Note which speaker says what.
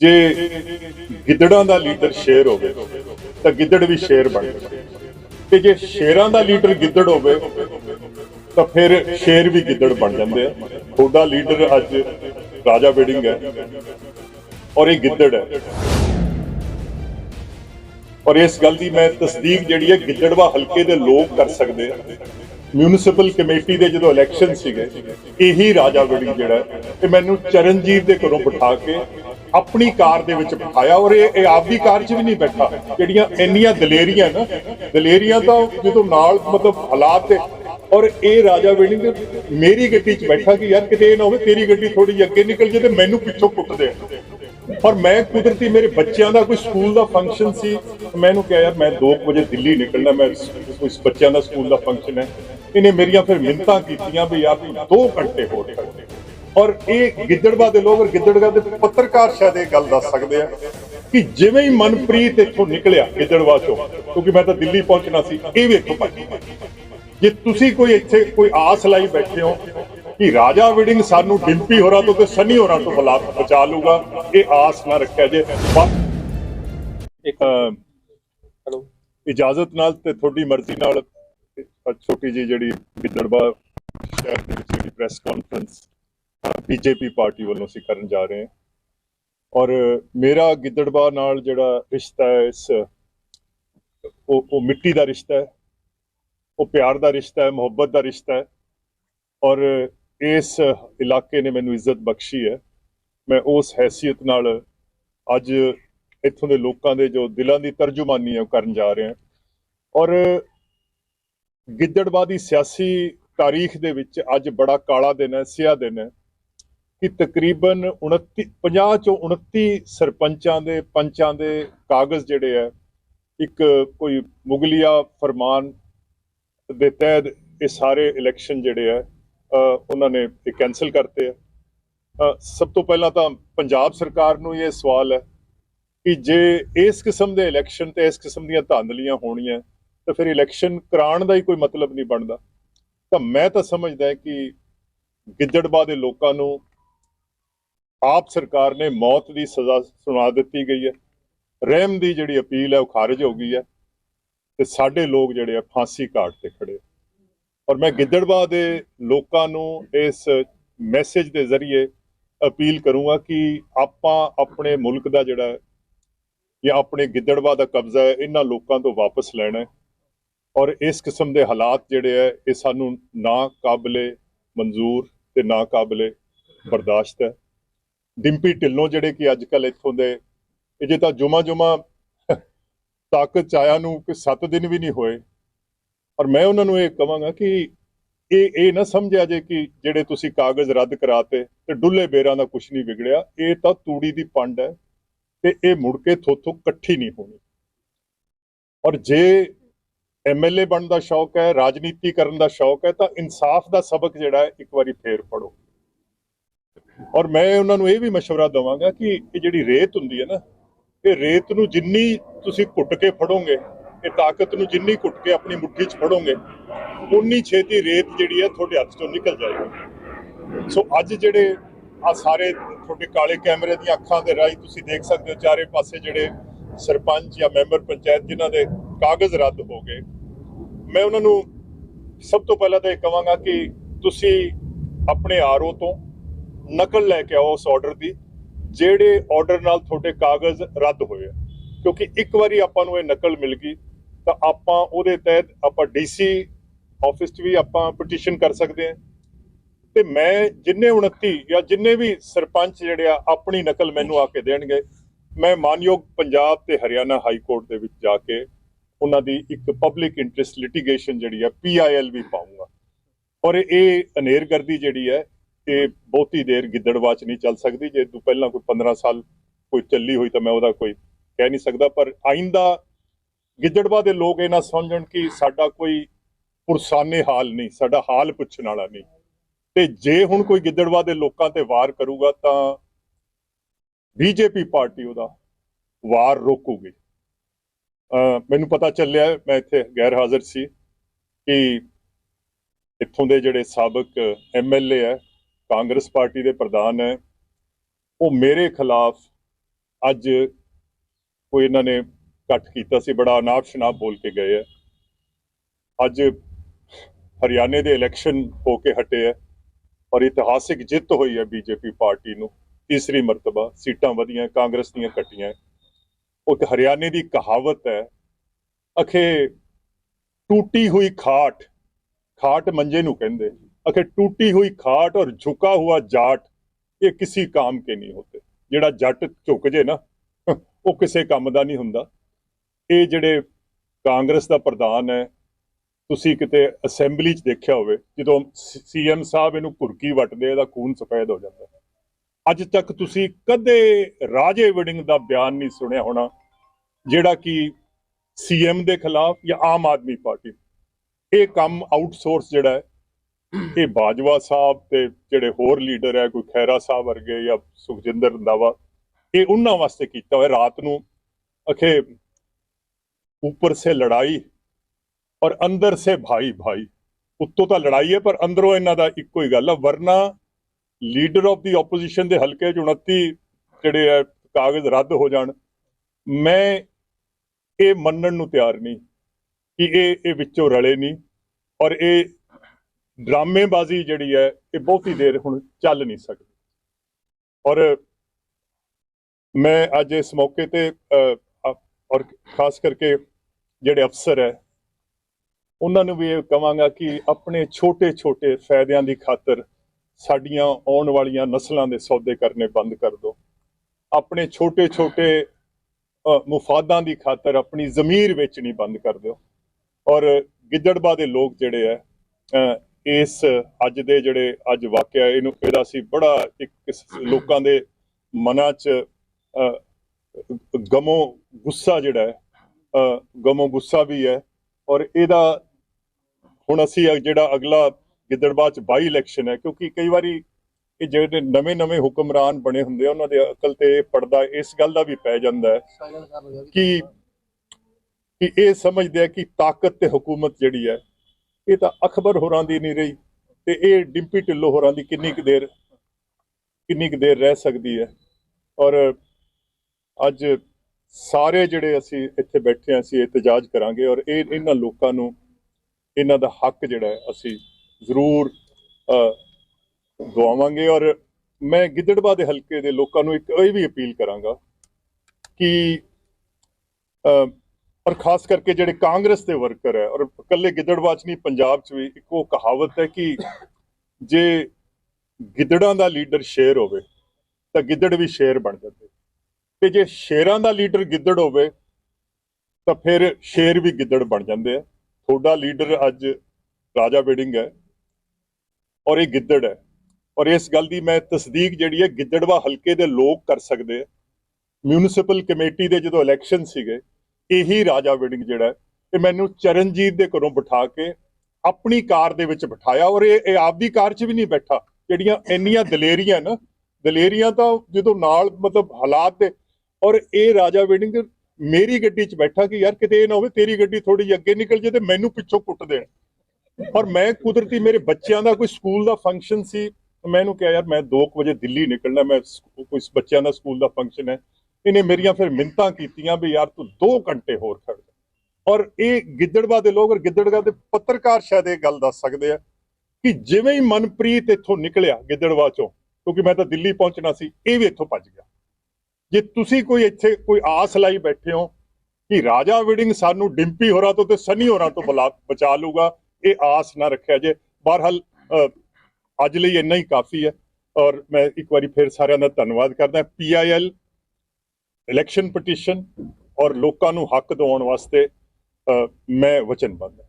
Speaker 1: ਜੇ ਗਿੱਦੜਾਂ ਦਾ ਲੀਡਰ ਸ਼ੇਰ ਹੋਵੇ ਤਾਂ ਗਿੱਦੜ ਵੀ ਸ਼ੇਰ ਬਣ ਜਾਵੇ। ਤੇ ਜੇ ਸ਼ੇਰਾਂ ਦਾ ਲੀਡਰ ਗਿੱਦੜ ਹੋਵੇ ਤਾਂ ਫਿਰ ਸ਼ੇਰ ਵੀ ਗਿੱਦੜ ਬਣ ਜਾਂਦੇ ਆ। ਤੁਹਾਡਾ ਲੀਡਰ ਅੱਜ ਰਾਜਾ ਬਿਡਿੰਗ ਹੈ ਔਰ ਇਹ ਗਿੱਦੜ ਹੈ। ਔਰ ਇਸ ਗੱਲ ਦੀ ਮੈਂ ਤਸਦੀਕ ਜਿਹੜੀ ਹੈ ਗਿੱਦੜਵਾ ਹਲਕੇ ਦੇ ਲੋਕ ਕਰ ਸਕਦੇ ਆ। ਮਿਊਨਿਸਪਲ ਕਮੇਟੀ ਦੇ ਜਦੋਂ ਇਲੈਕਸ਼ਨ ਸੀਗੇ ਇਹੀ ਰਾਜਾ ਵੜੀ ਜਿਹੜਾ ਹੈ, ਇਹ ਮੈਨੂੰ ਚਰਨਜੀਤ ਦੇ ਘਰੋਂ ਬਿਠਾ ਕੇ ਆਪਣੀ ਕਾਰ ਦੇ ਵਿੱਚ ਬਿਠਾਇਆ ਔਰ ਇਹ ਆਪਦੀ ਕਾਰ 'ਚ ਵੀ ਨਹੀਂ ਬੈਠਾ। ਜਿਹੜੀਆਂ ਇੰਨੀਆਂ ਦਲੇਰੀਆਂ ਨਾ, ਦਲੇਰੀਆਂ ਤਾਂ ਜਦੋਂ ਨਾਲ ਮਤਲਬ ਹਾਲਾਤ ਤੇ ਔਰ ਇਹ ਰਾਜਾ ਵੜੀ ਦੇ ਮੇਰੀ ਗੱਡੀ 'ਚ ਬੈਠਾ ਕਿ ਯਾਰ ਕਿਤੇ ਨਾ ਹੋਵੇ, ਤੇਰੀ ਗੱਡੀ ਥੋੜੀ ਜਿਹੀ ਅੱਗੇ ਨਿਕਲ ਜੇ ਤੇ ਮੈਨੂੰ ਪਿੱਛੋਂ ਕੁੱਟਦੇ ਔਰ ਮੈਂ ਕੁਦਰਤੀ ਮੇਰੇ ਬੱਚਿਆਂ ਦਾ ਕੋਈ ਸਕੂਲ ਦਾ ਫੰਕਸ਼ਨ ਸੀ ਮੈਨੂੰ ਕਿਹਾ, ਯਾਰ ਮੈਂ 2 ਵਜੇ ਦਿੱਲੀ ਨਿਕਲਣਾ, ਮੈਂ ਕੋਈ ਬੱਚਿਆਂ ਦਾ ਸਕੂਲ ਦਾ ਫੰਕਸ਼ਨ ਹੈ। ਇਹਨੇ ਮੇਰੀਆਂ ਫਿਰ ਮਿੰਤਾਂ ਕੀਤੀਆਂ ਵੀ ਯਾਰ ਤੂੰ 2 ਘੰਟੇ ਹੋਰ ਕਰ ਔਰ ਇਹ ਗਿੱਦੜਵਾ ਦੇ ਲੋਕ ਔਰ ਗਿੱਦੜਵਾ ਦੇ ਪੱਤਰਕਾਰ ਸ਼ਾਇਦ ਇਹ ਗੱਲ ਦੱਸ ਸਕਦੇ ਆ ਕਿ ਜਿਵੇਂ ਹੀ ਮਨਪ੍ਰੀਤ ਇੱਥੋਂ ਨਿਕਲਿਆ ਗਿੱਦੜਵਾ ਚੋਂ ਕਿਉਂਕਿ ਮੈਂ ਤਾਂ ਦਿੱਲੀ ਪਹੁੰਚਣਾ ਸੀ ਇਹ ਵੀ ਇੱਥੋਂ ਭੱਜ ਗਿਆ। ਜੇ ਤੁਸੀਂ ਕੋਈ ਇੱਥੇ ਕੋਈ ਆਸ ਲਾਈ ਬੈਠੇ ਹੋ ਕਿ ਰਾਜਾ ਵਿਡਿੰਗ ਸਾਨੂੰ ਡਿੰਪੀ ਹੋਰਾਂ ਤੋਂ ਤੇ ਸਨੀ ਹੋਰਾਂ ਤੋਂ ਬਲਾ ਬਚਾ ਲੂਗਾ ਇਹ ਆਸ ਨਾ ਰੱਖਿਆ ਜੇ। ਇੱਕ ਹੈਲੋ। ਇਜਾਜ਼ਤ ਨਾਲ ਤੇ ਤੁਹਾਡੀ ਮਰਜ਼ੀ ਨਾਲ ਛੋਟੀ ਜੀ ਜਿਹੜੀ ਗਿੱਦੜਬਾ ਸ਼ਹਿਰ ਦੇ ਵਿੱਚ ਜਿਹੜੀ ਪ੍ਰੈਸ ਕਾਨਫਰੰਸ ਬੀਜੇਪੀ ਪਾਰਟੀ ਵੱਲੋਂ ਅਸੀਂ ਕਰਨ ਜਾ ਰਹੇ ਹਾਂ। ਔਰ ਮੇਰਾ ਗਿੱਦੜਬਾ ਨਾਲ ਜਿਹੜਾ ਰਿਸ਼ਤਾ ਹੈ, ਇਸ ਉਹ ਉਹ ਮਿੱਟੀ ਦਾ ਰਿਸ਼ਤਾ ਹੈ, ਉਹ ਪਿਆਰ ਦਾ ਰਿਸ਼ਤਾ ਹੈ, ਮੁਹੱਬਤ ਦਾ ਰਿਸ਼ਤਾ ਹੈ। ਔਰ ਇਸ ਇਲਾਕੇ ਨੇ ਮੈਨੂੰ ਇੱਜ਼ਤ ਬਖਸ਼ੀ ਹੈ। ਮੈਂ ਉਸ ਹੈਸੀਅਤ ਨਾਲ ਅੱਜ ਇੱਥੋਂ ਦੇ ਲੋਕਾਂ ਦੇ ਜੋ ਦਿਲਾਂ ਦੀ ਤਰਜਮਾਨੀ ਹੈ, ਉਹ ਕਰਨ ਜਾ ਰਹੇ ਹਾਂ। ਔਰ ਗਿੱਦੜਬਾਦੀ ਸਿਆਸੀ ਤਾਰੀਖ ਦੇ ਵਿੱਚ ਅੱਜ ਬੜਾ ਕਾਲਾ ਦਿਨ ਹੈ ਸਿਆ ਦਿਨ ਹੈ। ਕਿ ਤਕਰੀਬਨ 29 50 ਚੋਂ 29 ਸਰਪੰਚਾਂ ਦੇ ਪੰਚਾਂ ਦੇ ਕਾਗਜ਼ ਜਿਹੜੇ ਹੈ ਇੱਕ ਕੋਈ ਮੁਗਲੀਆ ਫਰਮਾਨ ਦੇ ਤਹਿਤ ਇਹ ਸਾਰੇ ਇਲੈਕਸ਼ਨ ਜਿਹੜੇ ਆ ਉਹਨਾਂ ਨੇ ਇਹ ਕੈਨਸਲ ਕਰਤੇ ਆ। ਸਭ ਤੋਂ ਪਹਿਲਾਂ ਤਾਂ ਪੰਜਾਬ ਸਰਕਾਰ ਨੂੰ ਇਹ ਸਵਾਲ ਹੈ ਕਿ ਜੇ ਇਸ ਕਿਸਮ ਦੇ ਇਲੈਕਸ਼ਨ ਤੇ ਇਸ ਕਿਸਮ ਦੀਆਂ ਧਾਂਦਲੀਆਂ ਹੋਣੀਆਂ, ਤਾਂ ਫਿਰ ਇਲੈਕਸ਼ਨ ਕਰਾਉਣ ਦਾ ਹੀ ਕੋਈ ਮਤਲਬ ਨਹੀਂ ਬਣਦਾ। ਤਾਂ ਮੈਂ ਤਾਂ ਸਮਝਦਾ ਕਿ ਗਿੱਦੜਬਾ ਦੇ ਲੋਕਾਂ ਨੂੰ ਆਪ ਸਰਕਾਰ ਨੇ ਮੌਤ ਦੀ ਸਜ਼ਾ ਸੁਣਾ ਦਿੱਤੀ ਗਈ ਹੈ। ਰਹਿਮ ਦੀ ਜਿਹੜੀ ਅਪੀਲ ਹੈ ਉਹ ਖਾਰਜ ਹੋ ਗਈ ਹੈ ਤੇ ਸਾਡੇ ਲੋਕ ਜਿਹੜੇ ਆ ਫਾਂਸੀ ਘਾਟ ਤੇ ਖੜੇ ਔਰ ਮੈਂ ਗਿੱਦੜਵਾ ਦੇ ਲੋਕਾਂ ਨੂੰ ਇਸ ਮੈਸੇਜ ਦੇ ਜ਼ਰੀਏ ਅਪੀਲ ਕਰੂੰਗਾ ਕਿ ਆਪਾਂ ਆਪਣੇ ਮੁਲਕ ਦਾ ਜਿਹੜਾ ਜਾਂ ਆਪਣੇ ਗਿੱਦੜਵਾ ਦਾ ਕਬਜ਼ਾ ਹੈ, ਇਹਨਾਂ ਲੋਕਾਂ ਤੋਂ ਵਾਪਸ ਲੈਣਾ ਹੈ। ਔਰ ਇਸ ਕਿਸਮ ਦੇ ਹਾਲਾਤ ਜਿਹੜੇ ਹੈ, ਇਹ ਸਾਨੂੰ ਨਾ ਕਾਬਲੇ ਮਨਜ਼ੂਰ ਤੇ ਨਾ ਕਾਬਲੇ ਬਰਦਾਸ਼ਤ ਹੈ। ਡਿੰਪੀ ਢਿੱਲੋਂ ਜਿਹੜੇ ਕਿ ਅੱਜ ਕੱਲ ਇੱਥੋਂ ਦੇ, ਇਹ ਜੇ ਤਾਂ ਜੁਮਾ ਜੁਮਾ ਤਾਕਤ ਚ ਆਇਆ ਨੂੰ ਕਿ 7 ਦਿਨ ਵੀ ਨਹੀਂ ਹੋਏ। ਔਰ ਮੈਂ ਉਹਨਾਂ ਨੂੰ ਇਹ ਕਹਾਂਗਾ ਕਿ ਇਹ ਇਹ ਨਾ ਸਮਝਿਆ ਜੇ ਕਿ ਜਿਹੜੇ ਤੁਸੀਂ ਕਾਗਜ਼ ਰੱਦ ਕਰਾਤੇ ਤੇ ਡੁੱਲੇ ਬੇਰਾਂ ਦਾ ਕੁਝ ਨਹੀਂ ਵਿਗੜਿਆ, ਇਹ ਤਾਂ ਤੂੜੀ ਦੀ ਪੰਡ ਹੈ ਤੇ ਇਹ ਮੁੜ ਕੇ ਥੋਥੋਂ ਇਕੱਠੀ ਨਹੀਂ ਹੋਣੀ। ਔਰ ਜੇ ਐਮਐਲਏ ਬਣਨ ਦਾ ਸ਼ੌਕ ਹੈ ਰਾਜਨੀਤੀ ਕਰਨ ਦਾ ਸ਼ੌਕ ਹੈ, ਤਾਂ ਇਨਸਾਫ ਦਾ ਸਬਕ ਜਿਹੜਾ ਹੈ, ਇੱਕ ਵਾਰੀ ਫੇਰ ਪੜੋ ਔਰ ਮੈਂ ਉਹਨਾਂ ਨੂੰ ਇਹ ਵੀ مشਵਰਾ ਦਵਾਂਗਾ ਕਿ ਇਹ ਜਿਹੜੀ ਰੇਤ ਹੁੰਦੀ ਹੈ ਨਾ, ਇਹ ਰੇਤ ਨੂੰ ਜਿੰਨੀ ਤੁਸੀਂ ਘੁੱਟ ਕੇ ਫੜੋਗੇ, ਇਹ ਤਾਕਤ ਨੂੰ ਜਿੰਨੀ ਘੁੱਟ ਕੇ ਆਪਣੀ ਮੁੱਠੀ 'ਚ ਫੜੋਗੇ ਉਨੀ ਛੇਤੀ ਰੇਤ ਜਿਹੜੀ ਹੈ ਤੁਹਾਡੇ ਹੱਥ 'ਚੋਂ ਨਿਕਲ ਜਾਏਗੀ। ਸੋ ਅੱਜ ਜਿਹੜੇ ਆ ਸਾਰੇ ਤੁਹਾਡੇ ਕਾਲੇ ਕੈਮਰੇ ਦੀਆਂ ਅੱਖਾਂ ਦੇ ਰਾਹੀਂ ਤੁਸੀਂ ਦੇਖ ਸਕਦੇ ਹੋ, ਚਾਰੇ ਪਾਸੇ ਜਿਹੜੇ ਸਰਪੰਚ ਜਾਂ ਮੈਂਬਰ ਪੰਚਾਇਤ ਜਿਨ੍ਹਾਂ ਦੇ ਕਾਗਜ਼ ਰੱਦ ਹੋ ਗਏ। ਮੈਂ ਉਹਨਾਂ ਨੂੰ ਸਭ ਤੋਂ ਪਹਿਲਾਂ ਤਾਂ ਇਹ ਕਹਾਂਗਾ ਕਿ ਤੁਸੀਂ ਆਪਣੇ ਆਰਓ ਤੋਂ ਨਕਲ ਲੈ ਕੇ ਆਓ ਉਸ ਆਰਡਰ ਦੀ, ਜਿਹੜੇ ਆਰਡਰ ਨਾਲ ਤੁਹਾਡੇ ਕਾਗਜ਼ ਰੱਦ ਹੋਏ ਆ। ਕਿਉਂਕਿ ਇੱਕ ਵਾਰੀ ਆਪਾਂ ਨੂੰ ਇਹ ਨਕਲ ਮਿਲ ਗਈ, ਤਾਂ ਆਪਾਂ ਉਹਦੇ ਤਹਿਤ ਆਪਾਂ ਡੀਸੀ ਆਫਿਸ 'ਚ ਵੀ ਆਪਾਂ ਪਟੀਸ਼ਨ ਕਰ ਸਕਦੇ ਹਾਂ। ਤੇ ਮੈਂ ਜਿੰਨੇ 29 ਜਾਂ ਜਿੰਨੇ ਵੀ ਸਰਪੰਚ ਜਿਹੜੇ ਆ, ਆਪਣੀ ਨਕਲ ਮੈਨੂੰ ਆ ਕੇ ਦੇਣਗੇ। ਮੈਂ ਮਾਨਯੋਗ ਪੰਜਾਬ ਤੇ ਹਰਿਆਣਾ ਹਾਈ ਕੋਰਟ ਦੇ ਵਿੱਚ ਜਾ ਕੇ ਉਹਨਾਂ ਦੀ ਇੱਕ ਪਬਲਿਕ ਇੰਟਰਸਟ ਲਿਟੀਗੇਸ਼ਨ ਜਿਹੜੀ ਹੈ ਪੀਆਈਐਲ ਵੀ ਪਾਉਂਗਾ ਔਰ ਇਹ ਅਨੇਰਗਰਦੀ ਜਿਹੜੀ ਹੈ ਇਹ ਬਹੁਤੀ ਦੇਰ ਗਿੱਦੜਵਾ ਚ ਨਹੀਂ ਚੱਲ ਸਕਦੀ, ਜੇ ਤੋਂ ਪਹਿਲਾਂ ਕੋਈ 15 ਸਾਲ ਕੋਈ ਚੱਲੀ ਹੋਈ ਤਾਂ ਮੈਂ ਉਹਦਾ ਕੋਈ ਕਹਿ ਨਹੀਂ ਸਕਦਾ, ਪਰ ਆਇੰਦਾ ਗਿੱਦੜਵਾ ਦੇ ਲੋਕ ਇਹ ਨਾ ਸਮਝਣ ਕਿ ਸਾਡਾ ਕੋਈ ਪੁਰਸਾਨੇ ਹਾਲ ਨਹੀਂ, ਸਾਡਾ ਹਾਲ ਪੁੱਛਣ ਵਾਲਾ ਨਹੀਂ। ਤੇ ਜੇ ਹੁਣ ਕੋਈ ਗਿੱਦੜਵਾ ਦੇ ਲੋਕਾਂ ਤੇ ਵਾਰ ਕਰੂਗਾ ਤਾਂ ਬੀਜੇਪੀ ਪਾਰਟੀ ਉਹਦਾ ਵਾਰ ਰੋਕੂਗੀ। ਅਹ ਮੈਨੂੰ ਪਤਾ ਚੱਲਿਆ, ਮੈਂ ਇੱਥੇ ਗੈਰ ਹਾਜ਼ਰ ਸੀ ਕਿ ਇੱਥੋਂ ਦੇ ਜਿਹੜੇ ਸਾਬਕ ਐਮਐਲਏ ਹੈ ਕਾਂਗਰਸ ਪਾਰਟੀ ਦੇ ਪ੍ਰਧਾਨ ਹੈ। ਉਹ ਮੇਰੇ ਖਿਲਾਫ ਅੱਜ ਕੋਈ ਇਹਨਾਂ ਨੇ ਕੱਟ ਕੀਤਾ ਸੀ, ਬੜਾ ਅਨਾਪ ਸ਼ਨਾਪ ਬੋਲ ਕੇ ਗਏ ਹੈ। ਅੱਜ ਹਰਿਆਣੇ ਦੇ ਇਲੈਕਸ਼ਨ ਹੋ ਕੇ ਹਟੇ ਹੈ ਔਰ ਇਤਿਹਾਸਿਕ ਜਿੱਤ ਹੋਈ ਹੈ ਬੀਜੇਪੀ ਪਾਰਟੀ ਨੂੰ। ਤੀਸਰੀ ਮਰਤਬਾ, ਸੀਟਾਂ ਵਧੀਆਂ, ਕਾਂਗਰਸ ਦੀਆਂ ਘਟੀਆਂ। ਉਹ ਇੱਕ ਹਰਿਆਣੇ ਦੀ ਕਹਾਵਤ ਹੈ, ਅਖੇ ਟੂਟੀ ਹੋਈ ਖਾਟ ਖਾਟ ਮੰਜੇ ਨੂੰ ਕਹਿੰਦੇ। ਅਖੇ ਟੂਟੀ ਹੋਈ ਖਾਟ ਔਰ ਝੁਕਾ ਹੁਆ ਜਾਟ, ਇਹ ਕਿਸੇ ਕੰਮ ਕੇ ਨਹੀਂ ਹੁੰਦੇ ਜਿਹੜਾ ਜੱਟ ਝੁਕ ਜੇ ਨਾ, ਉਹ ਕਿਸੇ ਕੰਮ ਦਾ ਨਹੀਂ ਹੁੰਦਾ। ਇਹ ਜਿਹੜੇ ਕਾਂਗਰਸ ਦਾ ਪ੍ਰਧਾਨ ਹੈ, ਤੁਸੀਂ ਕਿਤੇ ਅਸੈਂਬਲੀ 'ਚ ਦੇਖਿਆ ਹੋਵੇ, ਜਦੋਂ ਸੀਐਮ ਸਾਹਿਬ ਇਹਨੂੰ ਘੁਰਕੀ ਵੱਟਦੇ, ਇਹਦਾ ਖੂਨ ਸਫੈਦ ਹੋ ਜਾਂਦਾ। ਅੱਜ ਤੱਕ ਤੁਸੀਂ ਕਦੇ ਰਾਜੇ ਵੜਿੰਗ ਦਾ ਬਿਆਨ ਨਹੀਂ ਸੁਣਿਆ ਹੋਣਾ, ਜਿਹੜਾ ਕਿ ਸੀਐਮ ਦੇ ਖਿਲਾਫ ਜਾਂ ਆਮ ਆਦਮੀ ਪਾਰਟੀ। ਇਹ ਕੰਮ ਆਊਟਸੋਰਸ ਜਿਹੜਾ ਹੈ ਇਹ ਬਾਜਵਾ ਸਾਹਿਬ ਤੇ ਜਿਹੜੇ ਹੋਰ ਲੀਡਰ ਹੈ, ਕੋਈ ਖੈਰਾ ਸਾਹਿਬ ਵਰਗੇ ਜਾਂ ਸੁਖਜਿੰਦਰ ਰੰਧਾਵਾ, ਇਹ ਉਹਨਾਂ ਵਾਸਤੇ ਕੀਤਾ ਹੋਇਆ। ਰਾਤ ਨੂੰ ਅਖੇ ਉੱਪਰ ਸੇ ਲੜਾਈ ਔਰ ਅੰਦਰ ਸੇ ਭਾਈ ਭਾਈ। ਉੱਤੋਂ ਤਾਂ ਲੜਾਈ ਹੈ, ਪਰ ਅੰਦਰੋਂ ਇਹਨਾਂ ਦਾ ਇੱਕੋ ਹੀ ਗੱਲ ਹੈ ਵਰਨਾ ਲੀਡਰ ਆਫ ਦੀ ਆਪੋਜੀਸ਼ਨ ਦੇ ਹਲਕੇ 'ਚ 29 ਜਿਹੜੇ ਹੈ, ਕਾਗਜ਼ ਰੱਦ ਹੋ ਜਾਣ। ਮੈਂ ਇਹ ਮੰਨਣ ਨੂੰ ਤਿਆਰ ਨਹੀਂ ਕਿ ਇਹ ਇਹ ਵਿੱਚੋਂ ਰਲੇ ਨਹੀਂ। ਔਰ ਇਹ ਡਰਾਮੇਬਾਜ਼ੀ ਜਿਹੜੀ ਹੈ, ਇਹ ਬਹੁਤੀ ਦੇਰ ਹੁਣ ਚੱਲ ਨਹੀਂ ਸਕਦੀ। ਔਰ ਮੈਂ ਅੱਜ ਇਸ ਮੌਕੇ ਤੇ ਔਰ ਖਾਸ ਕਰਕੇ ਜਿਹੜੇ ਅਫਸਰ ਹੈ, ਉਹਨਾਂ ਨੂੰ ਵੀ ਇਹ ਕਵਾਂਗਾ ਕਿ ਆਪਣੇ ਛੋਟੇ-ਛੋਟੇ ਫਾਇਦਿਆਂ ਦੀ ਖਾਤਰ ਸਾਡੀਆਂ ਆਉਣ ਵਾਲੀਆਂ ਨਸਲਾਂ ਦੇ ਸੌਦੇ ਕਰਨੇ ਬੰਦ ਕਰ ਦਿਓ। ਆਪਣੇ ਛੋਟੇ-ਛੋਟੇ ਮੁਫਾਦਾਂ ਦੀ ਖਾਤਰ ਆਪਣੀ ਜ਼ਮੀਰ ਵੇਚਣੀ ਬੰਦ ਕਰ ਦਿਓ। ਔਰ ਗਿੱਦੜਬਾ ਦੇ ਲੋਕ ਜਿਹੜੇ ਹੈ ਇਸ ਅੱਜ ਦੇ ਜਿਹੜੇ ਅੱਜ ਵਾਕਿਆ ਇਹਨੂੰ ਇਹਦਾ ਸੀ ਬੜਾ ਇੱਕ ਲੋਕਾਂ ਦੇ ਮਨਾਂ 'ਚ ਗਮੋ ਗੁੱਸਾ ਜਿਹੜਾ ਹੈ ਗਮੋ ਗੁੱਸਾ ਵੀ ਹੈ ਔਰ ਇਹਦਾ ਹੁਣ ਅਸੀਂ ਜਿਹੜਾ ਅਗਲਾ ਗਿੱਦੜਬਾਹ 'ਚ ਬਾਈ ਇਲੈਕਸ਼ਨ ਹੈ ਕਿਉਂਕਿ ਕਈ ਵਾਰੀ ਇਹ ਜਿਹੜੇ ਨਵੇਂ-ਨਵੇਂ ਹੁਕਮਰਾਨ ਬਣੇ ਹੁੰਦੇ ਆ ਉਹਨਾਂ ਦੇ ਅਕਲ ਤੇ ਪੜਦਾ ਇਸ ਗੱਲ ਦਾ ਵੀ ਪੈ ਜਾਂਦਾ ਹੈ ਕਿ ਕਿ ਇਹ ਸਮਝਦੇ ਆ ਕਿ ਤਾਕਤ ਤੇ ਹਕੂਮਤ ਜਿਹੜੀ ਹੈ ਇਹ ਤਾਂ ਅਕਬਰ ਹੋਰਾਂ ਦੀ ਨਹੀਂ ਰਹੀ ਤੇ ਇਹ ਡਿੰਪੀ ਢਿੱਲੋਂ ਹੋਰਾਂ ਦੀ ਕਿੰਨੀ ਕੁ ਦੇਰ ਕਿੰਨੀ ਕੁ ਦੇਰ ਰਹਿ ਸਕਦੀ ਹੈ। ਔਰ ਅੱਜ ਸਾਰੇ ਜਿਹੜੇ ਅਸੀਂ ਇੱਥੇ ਬੈਠੇ ਹਾਂ ਅਸੀਂ ਇਤਜਾਜ ਕਰਾਂਗੇ ਔਰ ਇਹ ਇਹਨਾਂ ਲੋਕਾਂ ਨੂੰ ਇਹਨਾਂ ਦਾ ਹੱਕ ਜਿਹੜਾ ਅਸੀਂ ਜ਼ਰੂਰ ਅ, ਦਵਾਵਾਂਗੇ। ਔਰ ਮੈਂ ਗਿੱਦੜਬਾ ਦੇ ਹਲਕੇ ਦੇ ਲੋਕਾਂ ਨੂੰ ਇੱਕ ਇਹ ਵੀ ਅਪੀਲ ਕਰਾਂਗਾ ਕਿ ਔਰ ਖਾਸ ਕਰਕੇ ਜਿਹੜੇ ਕਾਂਗਰਸ ਦੇ ਵਰਕਰ ਹੈ ਔਰ ਇਕੱਲੇ ਗਿੱਦੜਬਾਹ 'ਚ ਨਹੀਂ, ਪੰਜਾਬ 'ਚ ਵੀ ਇੱਕੋ ਕਹਾਵਤ ਹੈ ਕਿ ਜੇ ਗਿੱਦੜਾਂ ਦਾ ਲੀਡਰ ਸ਼ੇਰ ਹੋਵੇ ਤਾਂ ਗਿੱਦੜ ਵੀ ਸ਼ੇਰ ਬਣ ਜਾਂਦੇ। ਤੇ ਜੇ ਸ਼ੇਰਾਂ ਦਾ ਲੀਡਰ ਗਿੱਦੜ ਹੋਵੇ ਤਾਂ ਫਿਰ ਸ਼ੇਰ ਵੀ ਗਿੱਦੜ ਬਣ ਜਾਂਦੇ ਆ। ਤੁਹਾਡਾ ਲੀਡਰ ਅੱਜ ਰਾਜਾ ਵੇਡਿੰਗ ਹੈ ਔਰ ਇਹ ਗਿੱਦੜ ਹੈ। ਔਰ ਇਸ ਗੱਲ ਦੀ ਮੈਂ ਤਸਦੀਕ ਜਿਹੜੀ ਹੈ, ਗਿੱਦੜਵਾ ਹਲਕੇ ਦੇ ਲੋਕ ਕਰ ਸਕਦੇ ਆ। ਮਿਊਨਿਸਪਲ ਕਮੇਟੀ ਦੇ ਜਦੋਂ ਇਲੈਕਸ਼ਨ ਸੀਗੇ ਇਹੀ ਰਾਜਾ ਵੇਡਿੰਗ ਜਿਹੜਾ ਹੈ, ਇਹ ਮੈਨੂੰ ਚਰਨਜੀਤ ਦੇ ਘਰੋਂ ਬਿਠਾ ਕੇ ਆਪਣੀ ਕਾਰ ਦੇ ਵਿੱਚ ਬਿਠਾਇਆ ਔਰ ਇਹ ਆਪਦੀ ਕਾਰ 'ਚ ਵੀ ਨਹੀਂ ਬੈਠਾ। ਜਿਹੜੀਆਂ ਇੰਨੀਆਂ ਦਲੇਰੀਆਂ ਨਾ ਦਲੇਰੀਆਂ ਤਾਂ ਜਦੋਂ ਨਾਲ ਮਤਲਬ ਹਾਲਾਤ ਦੇ ਔਰ ਇਹ ਰਾਜਾ ਵੇਡਿੰਗ ਮੇਰੀ ਗੱਡੀ 'ਚ ਬੈਠਾ ਕਿ ਯਾਰ ਕਿਤੇ ਇਹ ਨਾ ਹੋਵੇ ਤੇਰੀ ਗੱਡੀ ਥੋੜੀ ਜਿਹੀ ਅੱਗੇ ਨਿਕਲ ਜੇ ਤੇ ਮੈਨੂੰ ਪਿੱਛੋਂ ਕੁੱਟ ਦੇਣ। ਔਰ ਮੈਂ ਕੁਦਰਤੀ ਮੇਰੇ ਬੱਚਿਆਂ ਦਾ ਕੋਈ ਸਕੂਲ ਦਾ ਫੰਕਸ਼ਨ ਸੀ ਮੈਂ ਇਹਨੂੰ ਕਿਹਾ ਯਾਰ ਮੈਂ 2 ਵਜੇ ਦਿੱਲੀ ਨਿਕਲਣਾ ਮੈਂ ਕੋਈ ਬੱਚਿਆਂ ਦਾ ਸਕੂਲ ਦਾ ਫੰਕਸ਼ਨ ਹੈ ਇਹਨੇ ਮੇਰੀਆਂ ਫਿਰ ਮਿੰਤਾਂ ਕੀਤੀਆਂ ਵੀ ਯਾਰ ਤੂੰ 2 ਘੰਟੇ ਹੋਰ ਖੜ ਜਾ। ਔਰ ਇਹ ਗਿੱਦੜਵਾ ਦੇ ਲੋਕ ਔਰ ਗਿੱਦੜਵਾ ਦੇ ਪੱਤਰਕਾਰ ਸ਼ਾਇਦ ਇਹ ਗੱਲ ਦੱਸ ਸਕਦੇ ਆ ਕਿ ਜਿਵੇਂ ਹੀ ਮਨਪ੍ਰੀਤ ਇੱਥੋਂ ਨਿਕਲਿਆ ਗਿੱਦੜਵਾ ਚੋਂ, ਕਿਉਂਕਿ ਮੈਂ ਤਾਂ ਦਿੱਲੀ ਪਹੁੰਚਣਾ ਸੀ, ਇਹ ਵੀ ਇੱਥੋਂ ਭੱਜ ਗਿਆ। ਜੇ ਤੁਸੀਂ ਕੋਈ ਇੱਥੇ ਕੋਈ ਆਸ ਲਾਈ ਬੈਠੇ ਹੋ ਕਿ ਰਾਜਾ ਵਿਡਿੰਗ ਸਾਨੂੰ ਡਿੰਪੀ ਹੋਰਾਂ ਤੋਂ ਤੇ ਸਨੀ ਹੋਰਾਂ ਤੋਂ ਬਲਾ- ਬਚਾ ਲੂਗਾ ਇਹ ਆਸ ਨਾ ਰੱਖਿਆ ਜੇ। ਬਹਰਹਾਲ ਅੱਜ ਲਈ ਇੰਨਾ ਹੀ ਕਾਫੀ ਹੈ। ਔਰ ਮੈਂ ਇੱਕ ਵਾਰੀ ਫਿਰ ਸਾਰਿਆਂ ਦਾ ਧੰਨਵਾਦ ਕਰਦਾ। ਪੀਆਈਐਲ ਇਲੈਕਸ਼ਨ ਪਟੀਸ਼ਨ ਔਰ ਲੋਕਾਂ ਨੂੰ ਹੱਕ ਦਿਵਾਉਣ ਵਾਸਤੇ ਮੈਂ ਵਚਨਬੱਧ ਹਾਂ।